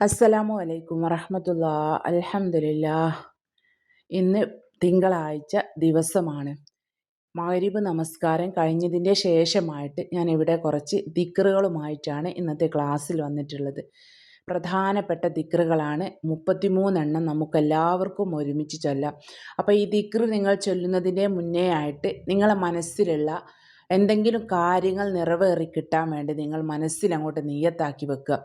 അസ്സലാമു അലൈക്കും വറഹമത്തുള്ള. അൽഹംദുലില്ലാ ഇന്ന് തിങ്കളാഴ്ച ദിവസമാണ്. മാരിബ് നമസ്കാരം കഴിഞ്ഞതിന്റെ ശേഷമായിട്ട് ഞാൻ ഇവിടെ കുറച്ച് ദിക്റുകളുമായിട്ടാണ് ഇന്നത്തെ ക്ലാസ്സിൽ വന്നിട്ടുള്ളത്. പ്രധാനപ്പെട്ട ദിക്റുകളാണ് മുപ്പത്തിമൂന്നെണ്ണം നമുക്കെല്ലാവർക്കും ഒരുമിച്ച് ചൊല്ലാം. അപ്പോൾ ഈ ദിക്റ് നിങ്ങൾ ചൊല്ലുന്നതിന്റെ മുന്നേ ആയിട്ട് നിങ്ങളെ മനസ്സിലുള്ള എന്തെങ്കിലും കാര്യങ്ങൾ നിറവേറി കിട്ടാൻ വേണ്ടി നിങ്ങൾ മനസ്സിൽ അങ്ങോട്ട് നീയത്താക്കി വെക്കുക.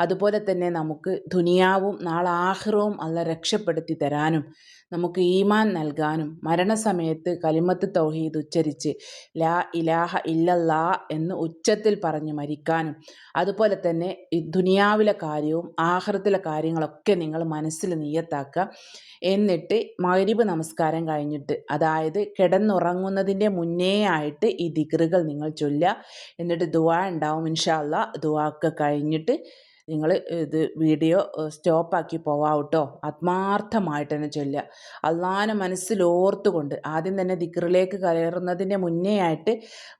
അതുപോലെ തന്നെ നമുക്ക് ദുനിയാവും നാളെ ആഹ്റവും അല്ല രക്ഷപ്പെടുത്തി തരാനും നമുക്ക് ഈമാൻ നൽകാനും മരണസമയത്ത് കലിമത്ത് തൗഹീദ് ഉച്ചരിച്ച് ലാ ഇലാഹ ഇല്ലല്ലാ എന്ന് ഉച്ചത്തിൽ പറഞ്ഞ് മരിക്കാനും അതുപോലെ തന്നെ ഈ ദുനിയാവിലെ കാര്യവും ആഹ്റത്തിലെ കാര്യങ്ങളൊക്കെ നിങ്ങൾ മനസ്സിൽ നീയത്താക്കുക എന്നിട്ട് മഗരിബ് നമസ്കാരം കഴിഞ്ഞിട്ട് അതായത് കിടന്നുറങ്ങുന്നതിന്റെ മുന്നേ ആയിട്ട് ഈ ദിക്റുകൾ നിങ്ങൾ ചൊല്ലുക. എന്നിട്ട് ദുവാ ഉണ്ടാവും ഇൻഷാല്ല ദുവാക്ക് കഴിഞ്ഞിട്ട് നിങ്ങൾ ഇത് വീഡിയോ സ്റ്റോപ്പാക്കി പോവാം കേട്ടോ ആത്മാർത്ഥമായിട്ട് തന്നെ ചൊല്ലുക. അള്ളാഹാനെ മനസ്സിലോർത്തുകൊണ്ട് ആദ്യം തന്നെ ദിക്റിലേക്ക് കയറുന്നതിന്റെ മുന്നേ ആയിട്ട്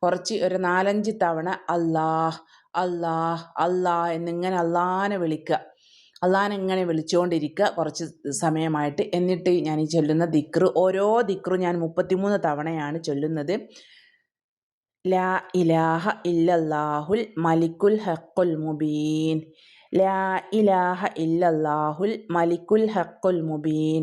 കുറച്ച് ഒരു നാലഞ്ച് തവണ അല്ലാഹ് അല്ലാഹ് അല്ലാഹ് എന്നിങ്ങനെ അള്ളാഹാനെ വിളിക്കുക. അള്ളാഹാൻ ഇങ്ങനെ വിളിച്ചുകൊണ്ടിരിക്കുക കുറച്ച് സമയമായിട്ട്. എന്നിട്ട് ഞാൻ ഈ ചൊല്ലുന്ന ദിക്റ് ഓരോ ദിക്റും ഞാൻ മുപ്പത്തിമൂന്ന് തവണയാണ് ചൊല്ലുന്നത്. ലാ ഇലാഹ ഇല്ലല്ലാഹുൽ മലിക്കുൽ ഹക്കുൽ മുബീൻ. ലാ ഇലാഹ ഇല്ലല്ലാഹുൽ മലിക്കുൽ ഹക്കുൽ മുബീൻ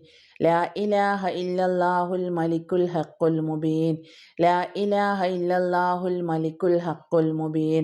ലാ ഇലാഹ ഇല്ലല്ലാഹുൽ മലിക്കുൽ ഹക്കുൽ മുബീൻ. ലാ ഇലാഹ ഇല്ലല്ലാഹുൽ മലിക്കുൽ ഹക്കുൽ മുബീൻ.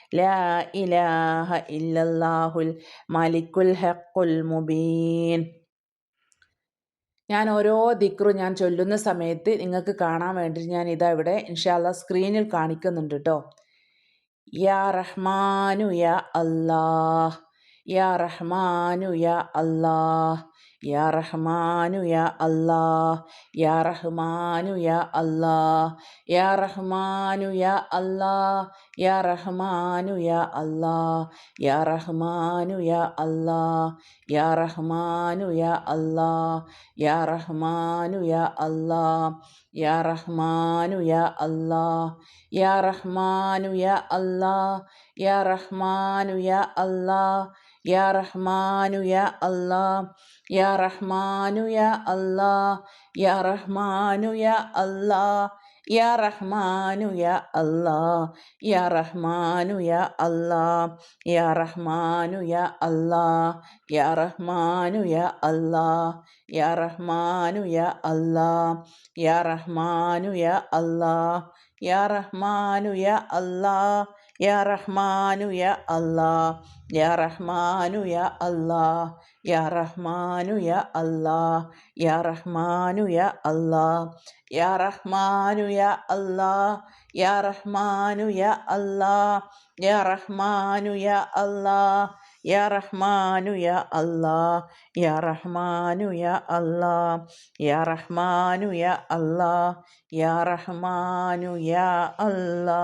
ഇലാഹ ഇല്ലല്ലാഹുൽ മലിക്കുൽ ഹക്കുൽ മുബീൻ. ഞാൻ ഓരോ ദിക്റും ഞാൻ ചൊല്ലുന്ന സമയത്ത് നിങ്ങൾക്ക് കാണാൻ വേണ്ടി ഞാൻ ഇതാ ഇവിടെ ഇൻഷാല്ല സ്ക്രീനിൽ കാണിക്കുന്നുണ്ട് കേട്ടോ യാ റഹ്മാനു യാ അല്ലാഹ്. യാ റഹ്മാനു യാ അല്ലാഹ്. യാ റഹ്മാനു യാ അല്ലാ യാ റഹ്മാനു യാ അല്ലാ യാ റഹ്മാനു യാ അല്ലാ യാ റഹ്മാനു യാ അല്ലാ യാ റഹ്മാനു യാ അല്ലാ യാ റഹ്മാനു യാ അല്ലാ യാ റഹ്മാനു യാ അല്ലാ യാ റഹ്മാനു യാ അല്ലാ യാ റഹ്മാനു യാ അല്ലാ യാ റഹ്മാനു യാ അല്ലാ യാ റഹ്മാനു യാ അല്ലാ യാ റഹ്മാനു യാ അല്ലാ യാ റഹ്മാനു യാ അല്ലാ യാ റഹ്മാനു യാ അല്ലാ യാ റഹ്മാനു യാ അല്ലാ യാ റഹ്മാനു യാ അല്ലാ യാ റഹ്മാനു യാ അല്ലാ യാ റഹ്മാനു യാ അല്ലാ യാ റഹ്മാനു യാ അല്ലാ യാ റഹ്മാനു യാ അല്ലാ യാ റഹ്മാനു യാ അല്ലാ യാ റഹ്മാനു യാ അല്ലാ യാ റഹ്മാനു യാ അല്ലാ യാ റഹ്മാനു യാ അല്ലാ യാ റഹ്മാനു യാ അല്ലാ യാ റഹ്മാനു യാ അല്ലാ യാ റഹ്മാനു യാ അല്ലാ യാ റഹ്മാനു യാ അല്ലാ യാ റഹ്മാനു യാ അല്ലാ യാ റഹ്മാനു യാ അല്ലാ യാ റഹ്മാനു യാ അല്ലാ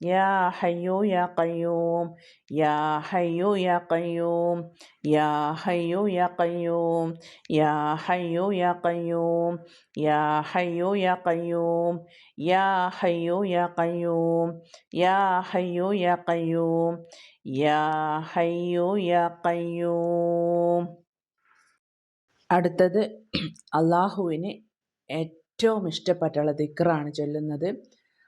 يا حي يا قيوم يا حي يا قيوم يا حي يا قيوم يا حي يا قيوم يا حي يا قيوم يا حي يا قيوم يا حي يا قيوم യാ ഹയ്യു യാ കയ്യൂം അടുത്തത് അള്ളാഹുവിന് ഏറ്റവും ഇഷ്ടപ്പെട്ടുള്ള ദിക്റാണ് ചൊല്ലുന്നത്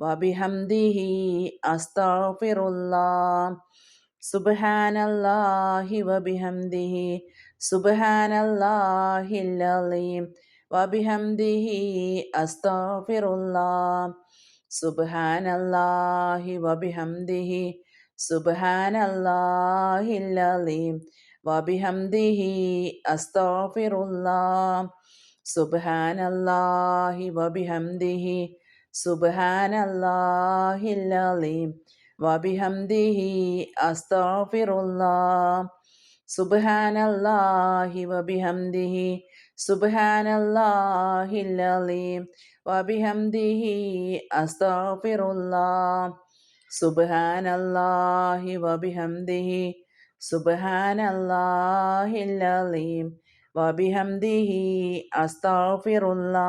വബിഹംദിഹി അസ്തഗ്ഫിറുല്ലാഹ്. സുബ്ഹാനല്ലാഹി വബിഹംദിഹി. സുബ്ഹാനല്ലാഹിൽ അലീം വബിഹംദിഹി അസ്തഗ്ഫിറുല്ലാഹ്. സുബ്ഹാനല്ലാഹി വബിഹംദിഹി. സുബ്ഹാനല്ലാഹിൽ അലീം വബിഹംദിഹി അസ്തഗ്ഫിറുല്ലാഹ്. സുബ്ഹാനല്ലാഹി വബിഹംദിഹി. സുബാനല്ലാഹില്ലീം വബിഹംദിഹി അസ്താഫിറുല്ലാ സുബാനല്ലാഹി വബിഹംദിഹി സുബാനല്ലാഹില്ലീം വബിഹംദിഹി അസ്താഫിറുല്ലാ സുബാനല്ലാഹി വബിഹംദിഹി സുബാനല്ലാഹില്ലീം വബിഹംദിഹി അസ്താഫിറുല്ലാ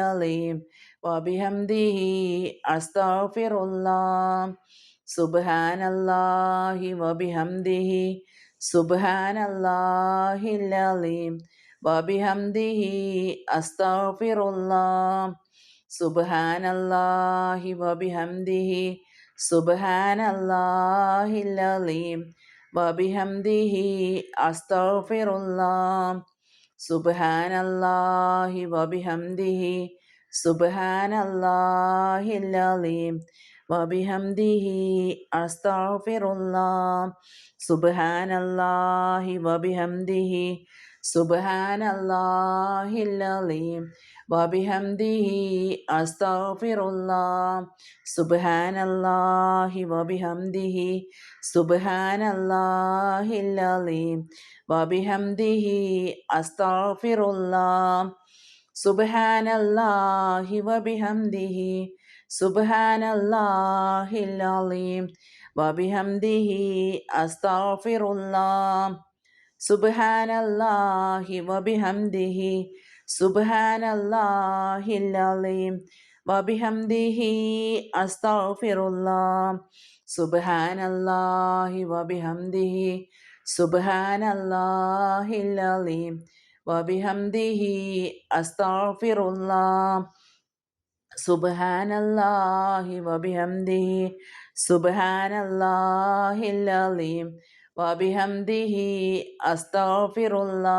അലീം വബിഹംദിഹി അസ്തഗ്ഫിറുല്ലാഹ് സുബ്ഹാനല്ലാഹി വബിഹംദിഹി സുബ്ഹാനല്ലാഹിൽ അലീം വബിഹംദിഹി അസ്തഗ്ഫിറുല്ലാഹ് സുബ്ഹാനല്ലാഹി വബിഹംദിഹി സുബ്ഹാനല്ലാഹിൽ അലീം വബിഹംദിഹി അസ്തഗ്ഫിറുല്ലാഹ് സുബ്ഹാനല്ലാഹി വബിഹംദിഹി സുബ്ഹാനല്ലാഹിൽ അലീം വബിഹംദിഹി അസ്തഗ്ഫിറുല്ലാഹ് സുബ്ഹാനല്ലാഹി വബിഹംദിഹി സുബ്ഹാനല്ലാഹിൽ അലീം വബിഹംദിഹി അസ്തഗ്ഫിറുല്ലാഹ് സുബ്ഹാനല്ലാഹി വബിഹംദിഹി സുബ്ഹാനല്ലാഹിൽ അലീം വബിഹംദിഹി അസ്തഗ്ഫിറുല്ലാഹ് സുബ്ഹാനല്ലാഹി വബിഹംദിഹി സുബ്ഹാനല്ലാഹിൽ അലീം വബിഹംദിഹി അസ്തഗ്ഫിറുല്ലാഹ് സുബ്ഹാനല്ലാഹി വബിഹംദിഹി സുബാനല്ലാഹില്ലീം വബിഹംദിഹി അസ്തഫിറുല്ലാ സുബാനല്ലാഹി വബിഹംദിഹി സുബാനല്ലാഹില്ലീം വബിഹംദിഹി അസ്തഫിറുല്ലാ സുബാനല്ലാഹി വബിഹംദിഹി സുബാനല്ലാഹില്ലീം വബിഹംദിഹി അസ്തഫിറുല്ലാ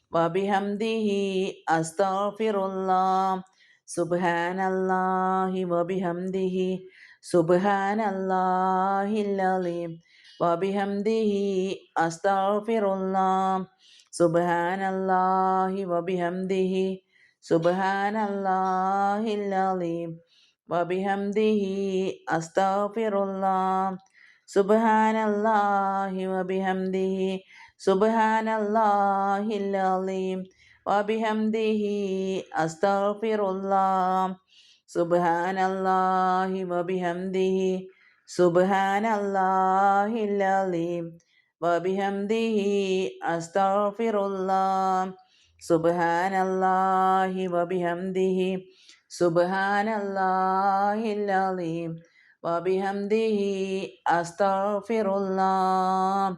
വബിഹംദിഹി അസ്താഫിറുല്ലാം സുബ്ഹാനല്ലാഹി വബിഹംദിഹി സുബ്ഹാനല്ലാഹില്ലലീം വബിഹംദിഹി അസ്താഫിറുല്ലാം സുബ്ഹാനല്ലാഹി വബിഹംദിഹി സുബ്ഹാനല്ലാഹില്ലലീം വബിഹംദിഹി അസ്താഫിറുല്ലാം സുബ്ഹാനല്ലാഹി വബിഹംദിഹി സുബ്ഹാനല്ലാഹിൽ അലീം വബിഹംദിഹി അസ്തഗ്ഫിറുല്ലാഹ് സുബ്ഹാനല്ലാഹി വബിഹംദിഹി സുബ്ഹാനല്ലാഹിൽ അലീം വബിഹംദിഹി അസ്തഗ്ഫിറുല്ലാഹ് സുബ്ഹാനല്ലാഹി വബിഹംദിഹി സുബ്ഹാനല്ലാഹിൽ അലീം വബിഹംദിഹി അസ്തഗ്ഫിറുല്ലാഹ്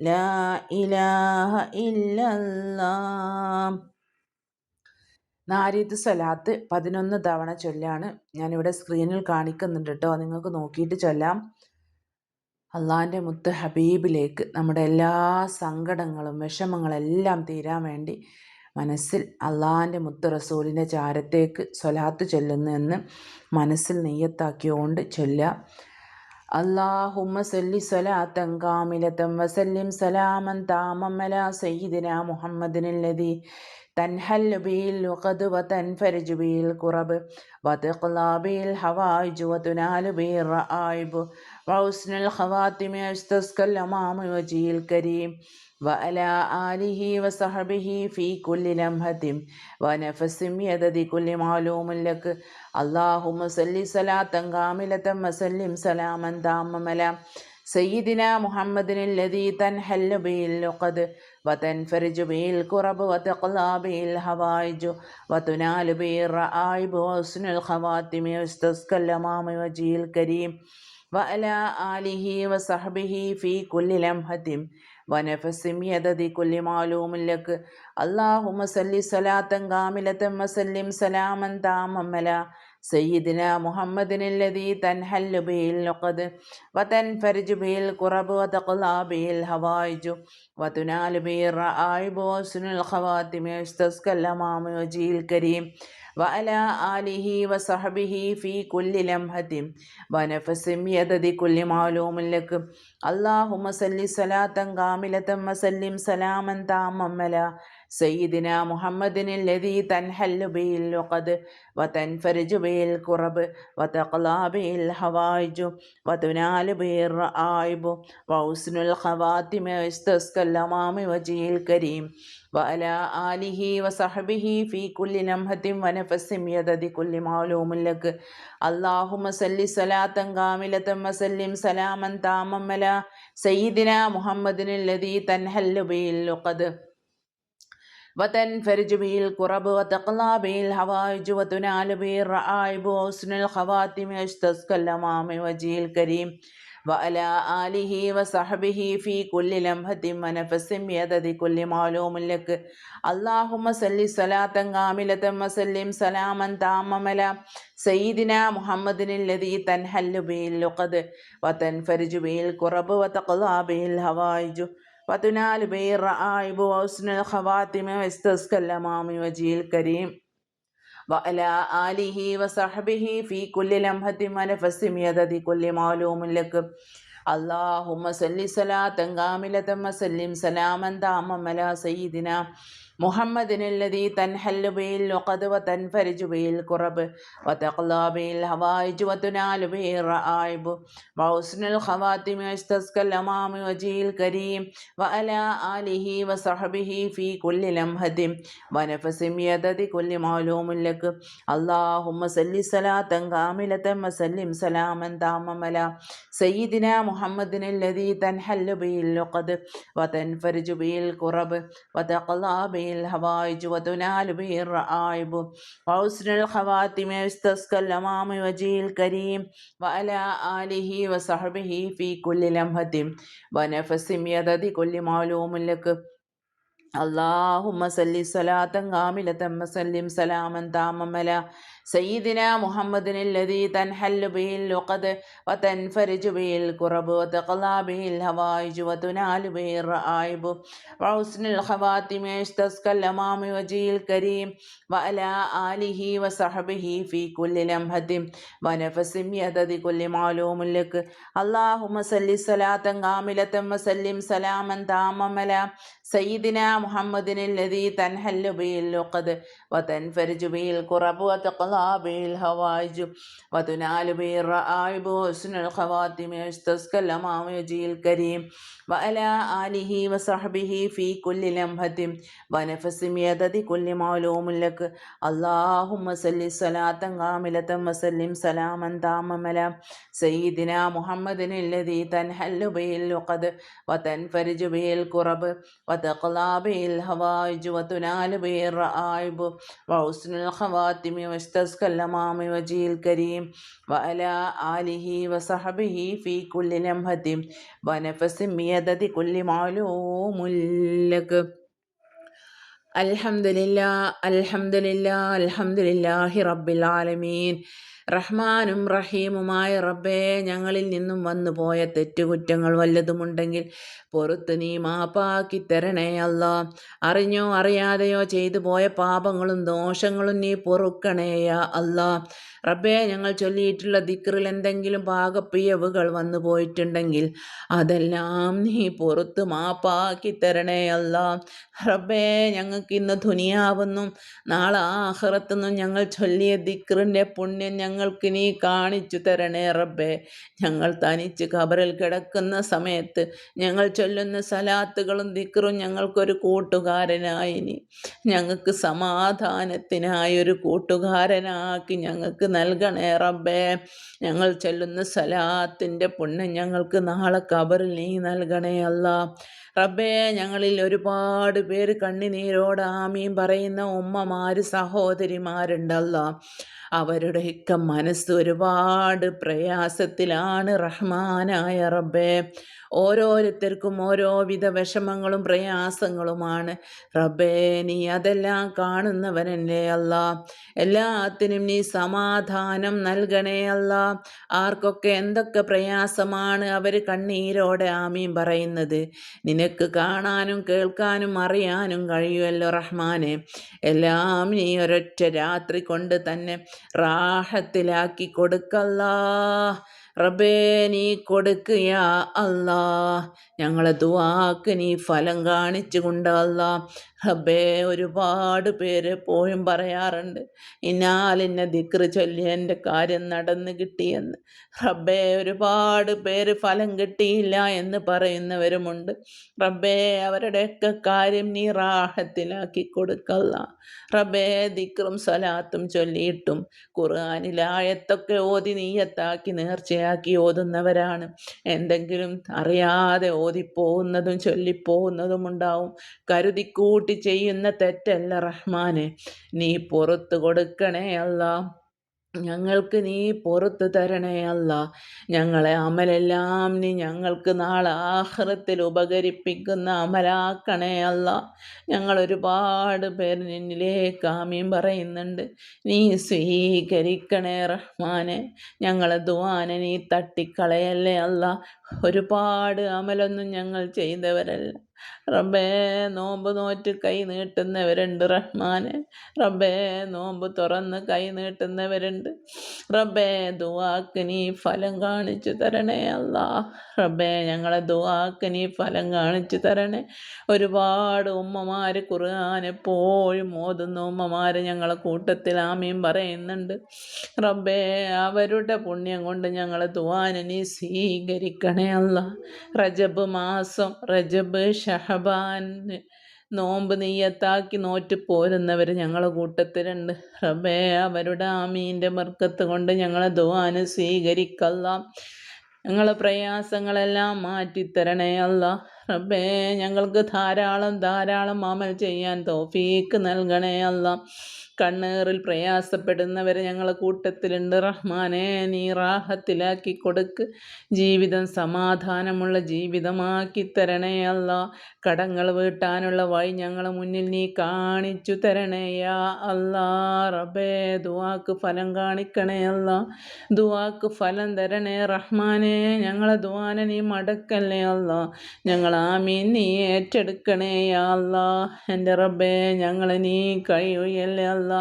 ലാ ഇലാഹ ഇല്ലല്ലാ നാരിദ് സ്വലാത്ത് പതിനൊന്ന് തവണ ചൊല്ലാണ്. ഞാനിവിടെ സ്ക്രീനിൽ കാണിക്കുന്നുണ്ട് കേട്ടോ. നിങ്ങൾക്ക് നോക്കിയിട്ട് ചൊല്ലാം. അള്ളാഹിന്റെ മുത്ത് ഹബീബിലേക്ക് നമ്മുടെ എല്ലാ സങ്കടങ്ങളും വിഷമങ്ങളെല്ലാം തീരാൻ വേണ്ടി മനസ്സിൽ അള്ളാഹിന്റെ മുത്ത് റസൂലിന്റെ ചാരത്തേക്ക് സ്വലാത്ത് ചൊല്ലുന്നു എന്ന് മനസ്സിൽ നെയ്യത്താക്കിയോണ്ട് ചൊല്ലുക. അള്ളാഹുമ്മ സല്ലി സ്വലാത്തൻ കാമിലത്തം വസല്ലിം സലാമൻ താമമല സയ്യിദിന മുഹമ്മദിനല്ലതി തൻഹൽ ബിയിൽ ഉഖദ് വ തൻഫരിജ് ബിയിൽ കുറബ് വതഖ്ലാ ബിയിൽ ഹവായിജ് വ തുനാലു ബിയിൽ റആയിബ് وحسن الخواتم يستسقى الأمام وجهه الكريم وعلى آله وصحبه في كل لمحة ونفس يدد كل معلوم لك اللهم صل صلاة كاملة وسلم سلاما تاما سيدنا محمد الذي تنحل به اللقد وتنفرج به الكرب وتقلى به الهوائج وتنال به الرائب وحسن الخواتم واستسقى الأمام وجه الكريم وعلى آله وصحبه في كل لمحة ونفس يدد كل معلوم لك اللهم صل صلاة كاملة وسلم سلاما تاما سيدنا محمد الذي تنحل به اللقد وتنفرج به الكرب وتقلى به الهوائج وتنال به الرائب وسن الخواتم يستسقى الأمام وجه الكريم വഅല ആലിഹി വസഹബിഹി ഫി കുല്ലി ലംഹത്തിം വനഫസിം യദതി കുല്ലി മാലൂമുല്ലക്കും لك اللهم صل صلاة كاملة وسلم سلاما تاما سيدنا محمد الذي تنحل به اللقد وتنفرج به الكرب وتقلى به الحوائج وتنال به الرائب وحسن الخواتم واستسقى الأمام وجه الكريم وعلى آله وصحبه في كل لمحة ونفس يدد كل معلوم لك اللهم صل صلاة كاملة وسلم سلاما تاما على سيدنا محمد الذي تنحل به اللقد وتنفرج به الكرب وتقلى به الحوائج وتنال به الرعائب وحسن الخواتم يستسقى الأمام وجه الكريم വഅല ആലിഹി വസഹബിഹി ഫി കുല്ലി ലംഹത്തിൻ മനഫസിൻ യദതി കുല്ലി മാലൂമുൻ ലക് അല്ലാഹുമ്മ സല്ലി സലാത്തൻ കാമിലതൻ വസല്ലിം സലാമൻ താമമല. സയ്യിദിന മുഹമ്മദിനില്ലതി തൻഹല്ലു ബിൽ ലുഖദ്. വതൻഫരിജു ബിൽ കുറബ് വതഖ്ലാ ബിൽ ഹവായിജു. വതുനാലു ബിൽ റആയിബു വസ്നുൽ ഖവാത്തിമ വസ്തസ്കല്ലമാമി വജീൽ കരീം. وعلى آله وصحبه في كل لمحة ونفس يدد كل معلوم لك اللهم صل صلاة كاملة وسلم سلاما تاما على سيدنا محمد الذي تنحل به اللقد وتنفرج به الكرب وتقلى به الهوائج وتنال به الرائب وحسن الخواتم يستسقى الأمام وجه الكريم وعلى آله وصحبه في كل لمحة ونفس يدد كل معلوم لك اللهم صل صلاة كاملة وسلم سلاما تاما على سيدنا محمد الذي تنحل به اللقد وتنفرج به الكرب وتقلى به الهوائج وتنال به الرعائب وحسن الخواتم يستسقى الأمام وجه الكريم وعلى آله وصحبه في كل لمحة ونفس يدد كل معلوم لك اللهم صل صلاة كاملة وسلم سلاما تاما على سيدنا محمد الذي تنحل به اللقد وتنفرج به الكرب وتقلى به الهوائج وتنال به الرائب وحسن الخواتم يستسقى الأمام وجه الكريم وعلى آله وصحبه في كل لمحة ونفس يدد كل معلوم لك اللهم صل صلاة كاملة وسلم سلاما تاما على سيدنا محمد الذي تنحل به اللقد وتنفرج به الكرب وتقلى به الهوائج وتنال به الرائب وحسن الخواتم يستسقى الأمام وجه الكريم وعلى آله وصحبه في كل لمحة ونفس يدد كل معلوم لك اللهم صل صلاة كاملة وسلم سلاما تاما على سيدنا محمد الذي تنحل به اللقد وتنفرج به الكرب وتقلى به الهوائج وتنال به الرائب وحسن الخواتم واستسقى തസ്കല്ലമാം വജീൽ കരീം വഅല ആലിഹി വസഹബിഹി ഫീ കുല്ലി ലംഹത്തിം വനഫസിം യദതി കുല്ലി മാലൂമുൽ ലക്. അൽഹംദുലില്ലാ അൽഹംദുലില്ലാ അൽഹംദുലില്ലാഹി റബ്ബിൽ ആലമീൻ. റഹ്മാനും റഹീമുമായ റബ്ബേ ഞങ്ങളിൽ നിന്നും വന്നു പോയ തെറ്റുകുറ്റങ്ങൾ വല്ലതുമുണ്ടെങ്കിൽ പുറത്ത് നീ മാപ്പാക്കി തരണേ അല്ല. അറിഞ്ഞോ അറിയാതെയോ ചെയ്തു പോയ പാപങ്ങളും ദോഷങ്ങളും നീ പൊറുക്കണേയ അല്ല. റബ്ബേ ഞങ്ങൾ ചൊല്ലിയിട്ടുള്ള ദിക്റിൽ എന്തെങ്കിലും പാകപ്പിയവുകൾ വന്നു പോയിട്ടുണ്ടെങ്കിൽ അതെല്ലാം നീ പുറത്ത് മാപ്പാക്കി തരണേ അല്ല. റബ്ബേ ഞങ്ങൾക്ക് ഇന്ന് ധുനിയാവുന്നു നാളെ ആഹ്റത്തുനിന്നും ഞങ്ങൾ ചൊല്ലിയ ദിക്റിന്റെ പുണ്യം ഞങ്ങൾക്ക് നീ കാണിച്ചു തരണേ റബ്ബേ. ഞങ്ങൾ തനിച്ച് ഖബറിൽ കിടക്കുന്ന സമയത്ത് ഞങ്ങൾ ചൊല്ലുന്ന സലാത്തുകളും ദിക്റും ഞങ്ങൾക്കൊരു കൂട്ടുകാരനായി. ഞങ്ങൾക്ക് സമാധാനത്തിനായി ഒരു കൂട്ടുകാരനാക്കി ഞങ്ങൾക്ക് നൽകണേ റബ്ബേ. ഞങ്ങൾ ചെല്ലുന്ന സലാത്തിന്റെ പുണ്യം ഞങ്ങൾക്ക് നാളെ കബറിൽ നീ നൽകണേ അല്ല. റബ്ബേ ഞങ്ങളിൽ ഒരുപാട് പേര് കണ്ണിനീരോട് ആമീൻ പറയുന്ന ഉമ്മമാര് അവരുടെ അവരുടെയൊക്കെ മനസ്സ് ഒരുപാട് പ്രയാസത്തിലാണ് റഹ്മാനായ റബ്ബേ. ഓരോരുത്തർക്കും ഓരോവിധ വിഷമങ്ങളും പ്രയാസങ്ങളുമാണ്. റബ്ബേ നീ അതെല്ലാം കാണുന്നവനല്ലേ അല്ല എല്ലാത്തിനും നീ സമാധാനം നൽകണേ അല്ല. ആർക്കൊക്കെ എന്തൊക്കെ പ്രയാസമാണ് അവർ കണ്ണീരോടെ ആമീൻ പറയുന്നത്. നിനക്ക് കാണാനും കേൾക്കാനും അറിയാനും കഴിയുമല്ലോ റഹ്മാനെ. എല്ലാം നീ ഒരൊറ്റ രാത്രി കൊണ്ട് തന്നെ റാഹത്തിലാക്കി കൊടുക്കല്ലാ. റബ്ബേ നീ കൊടുക്കുക അല്ലാ. ഞങ്ങളെ ദുവാക്ക് നീ ഫലം കാണിച്ചു കൊണ്ട് അല്ലാ. റബ്ബേ ഒരുപാട് പേര് എപ്പോഴും പറയാറുണ്ട് ഇന്നാലിന്ന ദിക്റ് ചൊല്ലി എന്റെ കാര്യം നടന്ന് കിട്ടിയെന്ന്. റബ്ബേ ഒരുപാട് പേര് ഫലം കിട്ടിയില്ല എന്ന് പറയുന്നവരുമുണ്ട്. റബ്ബേ അവരുടെയൊക്കെ കാര്യം നീ റാഹത്തിലാക്കി കൊടുക്കല്ല. റബ്ബേ ദിക്റും സലാത്തും ചൊല്ലിയിട്ടും ഖുർആാനിലായത്തൊക്കെ ഓതി നീയത്താക്കി നേർച്ചയാക്കി ഓതുന്നവരാണ്. എന്തെങ്കിലും അറിയാതെ ഓതിപ്പോകുന്നതും ചൊല്ലിപ്പോകുന്നതും ഉണ്ടാവും. കരുതിക്കൂട്ടി കൂട്ടി ചെയ്യുന്ന തെറ്റല്ല റഹ്മാനെ. നീ പുറത്തു കൊടുക്കണേ അല്ല ഞങ്ങൾക്ക് നീ പുറത്ത് തരണേ അല്ല. ഞങ്ങളെ അമലെല്ലാം നീ ഞങ്ങൾക്ക് നാളെ ആഹ്റത്തിൽ ഉപകരിപ്പിക്കുന്ന അമലാക്കണേ അല്ല. ഞങ്ങൾ ഒരുപാട് പേർ നിന്നിലേക്ക് ആമീൻ പറയുന്നുണ്ട്. നീ സ്വീകരിക്കണേ റഹ്മാനെ. ഞങ്ങളെ ദുവാനെ നീ തട്ടിക്കളയല്ലേ അല്ല. ഒരുപാട് അമലൊന്നും ഞങ്ങൾ ചെയ്തവരല്ല. റബ്ബേ നോമ്പ് നോറ്റ് കൈ നീട്ടുന്നവരുണ്ട് റഹ്മാനെ. റബ്ബേ നോമ്പ് തുറന്ന് കൈ നീട്ടുന്നവരുണ്ട്. റബ്ബേ ദുവാക്ക് നീ ഫലം കാണിച്ചു തരണേ അല്ല. റബ്ബേ ഞങ്ങളെ ദുവാക്ക് നീ ഫലം കാണിച്ചു തരണേ. ഒരുപാട് ഉമ്മമാർ ഖുർആൻ എപ്പോഴും ഓതുന്ന ഉമ്മമാർ ഞങ്ങളെ കൂട്ടത്തിൽ ആമീൻ പറയുന്നുണ്ട്. റബ്ബേ അവരുടെ പുണ്യം കൊണ്ട് ഞങ്ങളെ ദുവാനെ നീ സ്വീകരിക്കണേ അല്ല. റജബ് മാസം റജബ് ഷഹബാൻ നോമ്പ് നെയ്യത്താക്കി നോറ്റ് പോരുന്നവർ ഞങ്ങളെ കൂട്ടത്തിലുണ്ട്. റബ്ബേ അവരുടെ ആമീന്റെ മർക്കത്ത് കൊണ്ട് ഞങ്ങളെ ദുവാന് സ്വീകരിക്കല്ല. ഞങ്ങളെ പ്രയാസങ്ങളെല്ലാം മാറ്റിത്തരണേ അല്ല. റബ്ബേ ഞങ്ങൾക്ക് ധാരാളം ധാരാളം അമൽ ചെയ്യാൻ തോഫീക്ക് നൽകണേ അല്ല. കണ്ണേറിൽ പ്രയാസപ്പെടുന്നവരെ ഞങ്ങളെ കൂട്ടത്തിലുണ്ട്. റഹ്മാനെ നീ റാഹത്തിലാക്കി കൊടുക്ക്. ജീവിതം സമാധാനമുള്ള ജീവിതമാക്കി തരണേ അല്ല. കടങ്ങൾ വീട്ടാനുള്ള വഴി ഞങ്ങളെ മുന്നിൽ നീ കാണിച്ചു തരണേയാ അല്ലാ. റബേ ദുവാക്ക് ഫലം കാണിക്കണേ അല്ല. ദുവാക്ക് ഫലം തരണേ. റഹ്മാനെ ഞങ്ങളെ ദുവാനെ നീ മടക്കല്ലേ അല്ല. ഞങ്ങൾ ആമീൻ നീ ഏറ്റെടുക്കണേ അല്ല. എന്റെ റബ്ബേ ഞങ്ങളെ നീ കഴിയുകയല്ലേ അല്ല.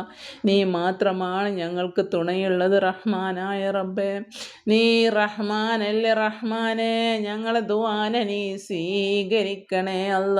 നീ മാത്രമാണ് ഞങ്ങൾക്ക് തുണയുള്ളത് റഹ്മാനായ റബ്ബേ. നീ റഹ്മാനല്ലേ റഹ്മാനെ. ഞങ്ങളെ ദുവാന നീ സ്വീകരിക്കണേ അല്ല.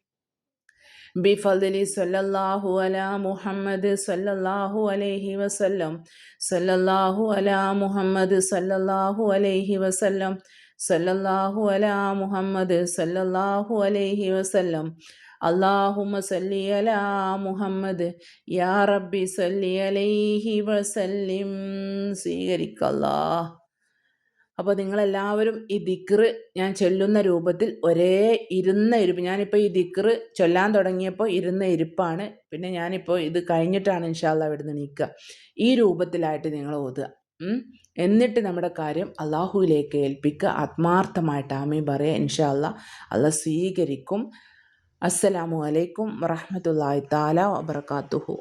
ബിഫലി സല്ലാഹു അല മുഹമ്മദ് സല്ലാഹു അലൈഹി വസല്ലം. സല്ലാഹു അല മുഹമ്മദ് സല്ലാഹു അലൈഹി വസല്ലം. സല്ലാഹു അല മുഹമ്മദ് സല്ലാഹു അലൈഹി വസല്ലം. അള്ളാഹുമ സല്ലി അല മുഹമ്മദ്. യാ റബ്ബി സല്ലി അലൈഹി വസല്ലിം. സ്വീകരിക്കല്ലാ അപ്പോൾ നിങ്ങളെല്ലാവരും ഈ ദിക്റ് ഞാൻ ചൊല്ലുന്ന രൂപത്തിൽ ഒരേ ഇരുന്ന ഇരിപ്പ് ഞാനിപ്പോൾ ഈ ദിക്റ് ചൊല്ലാൻ തുടങ്ങിയപ്പോൾ ഇരുന്ന ഇരിപ്പാണ്. പിന്നെ ഞാനിപ്പോൾ ഇത് കഴിഞ്ഞിട്ടാണ് ഇൻഷാല്ല ഇവിടുന്ന് നീക്കുക ഈ രൂപത്തിലായിട്ട് നിങ്ങൾ ഓതുക. എന്നിട്ട് നമ്മുടെ കാര്യം അള്ളാഹുവിലേക്ക് ഏൽപ്പിക്കുക ആത്മാർത്ഥമായിട്ട് ആമീൻ പറയുക ഇൻഷാല്ല അല്ല സ്വീകരിക്കും. അസ്സലാമു അലൈക്കും വറഹ്മത്തുള്ളാഹി താല വബറകാതുഹു.